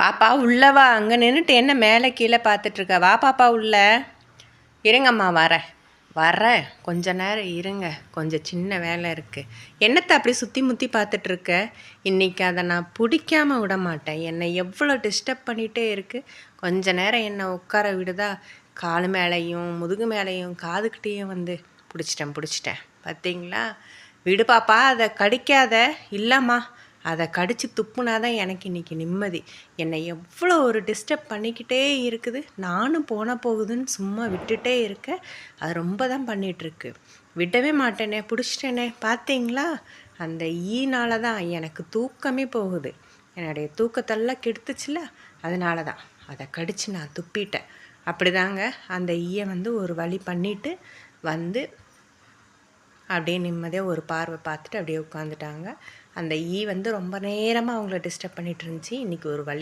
பாப்பா உள்ளவா அங்கே நின்றுட்டு என்ன மேலே கீழே பார்த்துட்ருக்க? வா பாப்பா உள்ள. இருங்கம்மா வரேன். வரேன். கொஞ்ச நேரம் இருங்க. கொஞ்சம் சின்ன வேலை இருக்குது என்னத்தை அப்படி சுற்றி முற்றி பார்த்துட்ருக்க? இன்றைக்கி அதை நான் பிடிக்காமல் விட மாட்டேன். என்னை எவ்வளோ டிஸ்டர்ப் பண்ணிகிட்டே இருக்குது கொஞ்ச நேரம் என்னை உட்கார விடுதா? காலு மேலேயும் முதுகு மேலேயும் காதுக்கிட்டேயும் வந்து பிடிச்சிட்டேன் பிடிச்சிட்டேன். பார்த்தீங்களா? விடு பாப்பா அதை கடிக்காத. இல்லைம்மா அதை கடித்து துப்புனா தான் எனக்கு இன்றைக்கி நிம்மதி. என்னை எவ்வளோ ஒரு டிஸ்டர்ப் பண்ணிக்கிட்டே இருக்குது. நானும் போன போகுதுன்னு சும்மா விட்டுட்டே இருக்கேன். அது ரொம்ப தான் பண்ணிகிட்ருக்கு விடவே மாட்டேனே பிடிச்சிட்டேனே பார்த்தீங்களா அந்த ஈனால் தான் எனக்கு தூக்கமே போகுது. என்னுடைய தூக்கத்தெல்லாம் கெடுத்துச்சுல அதனால தான் அதை கடித்து நான் துப்பிட்டேன். அப்படிதாங்க அந்த ஈயை வந்து ஒரு வழி பண்ணிவிட்டு வந்து அப்படியே நிம்மதியாக ஒரு பார்வை பார்த்துட்டு அப்படியே உட்காந்துட்டாங்க. அந்த ஈ வந்து ரொம்ப நேரமாக அவங்கள டிஸ்டர்ப் பண்ணிட்டு இருந்துச்சு. இன்றைக்கி ஒரு வழி